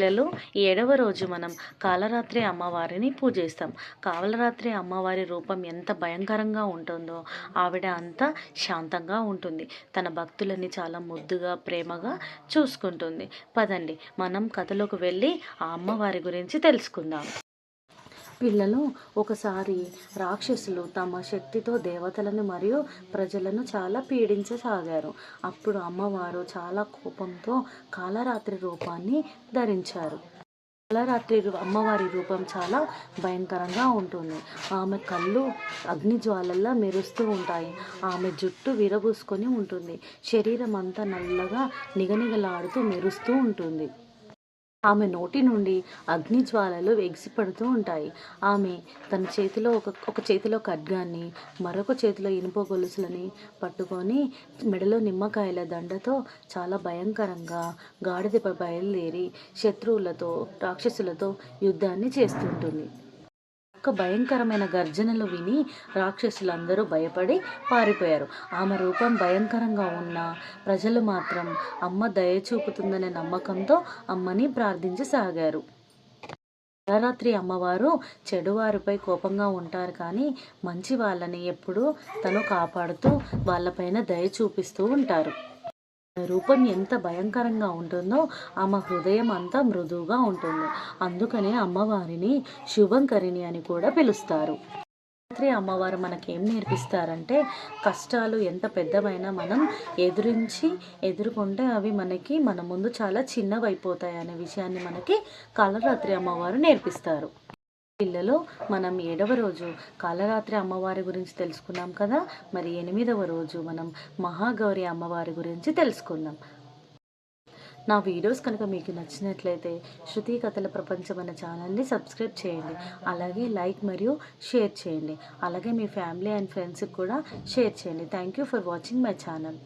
పిల్లలు ఏడవ రోజు మనం కాలరాత్రి అమ్మవారిని పూజిస్తాం. కాలరాత్రి అమ్మవారి రూపం ఎంత భయంకరంగా ఉంటుందో ఆవిడ అంత శాంతంగా ఉంటుంది. తన భక్తులని చాలా ముద్దుగా ప్రేమగా చూసుకుంటుంది. పదండి మనం కథలోకి వెళ్ళి ఆ అమ్మవారి గురించి తెలుసుకుందాం. పిల్లలు ఒకసారి రాక్షసులు తమ శక్తితో దేవతలను మరియు ప్రజలను చాలా పీడించసాగారు. అప్పుడు అమ్మవారు చాలా కోపంతో కాలరాత్రి రూపాన్ని ధరించారు. కాలరాత్రి అమ్మవారి రూపం చాలా భయంకరంగా ఉంటుంది. ఆమె కళ్ళు అగ్నిజ్వాలల్లా మెరుస్తూ ఉంటాయి. ఆమె జుట్టు విరబూసుకొని ఉంటుంది. శరీరం అంతా నల్లగా నిగనిగలాడుతూ మెరుస్తూ ఉంటుంది. ఆమె నోటి నుండి అగ్ని జ్వాలలు ఎగిసిపడుతూ ఉంటాయి. ఆమె తన చేతిలో ఒక ఒక చేతిలో ఖడ్గాన్ని మరొక చేతిలో ఇనుప గొలుసులని పట్టుకొని మెడలో నిమ్మకాయల దండతో చాలా భయంకరంగా గాడిదపై బయలుదేరి శత్రువులతో రాక్షసులతో యుద్ధాన్ని చేస్తుంటుంది. ఒక భయంకరమైన గర్జనలు విని రాక్షసులందరూ భయపడి పారిపోయారు. ఆమె రూపం భయంకరంగా ఉన్న ప్రజలు మాత్రం అమ్మ దయ చూపుతుందనే నమ్మకంతో అమ్మని ప్రార్థించసాగారు. నవరాత్రి అమ్మవారు చెడువారిపై కోపంగా ఉంటారు కానీ మంచి వాళ్ళని ఎప్పుడూ తను కాపాడుతూ వాళ్ళపైన దయ చూపిస్తూ ఉంటారు. రూపం ఎంత భయంకరంగా ఉంటుందో ఆమె హృదయం అంతా మృదువుగా ఉంటుంది. అందుకనే అమ్మవారిని శుభంకరిణి అని కూడా పిలుస్తారు. రాత్రి అమ్మవారు మనకేం నేర్పిస్తారంటే కష్టాలు ఎంత పెద్దవైనా మనం ఎదురించి ఎదుర్కొంటే అవి మనకి మన ముందు చాలా చిన్నవైపోతాయి అనే విషయాన్ని మనకి కాలరాత్రి అమ్మవారు నేర్పిస్తారు. పిల్లలో మనం ఏడవ రోజు కాలరాత్రి అమ్మవారి గురించి తెలుసుకున్నాం కదా మరి ఎనిమిదవ రోజు మనం మహాగౌరి అమ్మవారి గురించి తెలుసుకుందాం. నా వీడియోస్ కనుక మీకు నచ్చినట్లయితే శృతి కథల ప్రపంచం అనే ఛానల్ని సబ్స్క్రైబ్ చేయండి. అలాగే లైక్ మరియు షేర్ చేయండి. అలాగే మీ ఫ్యామిలీ అండ్ ఫ్రెండ్స్కి కూడా షేర్ చేయండి. Thank you for watching my channel.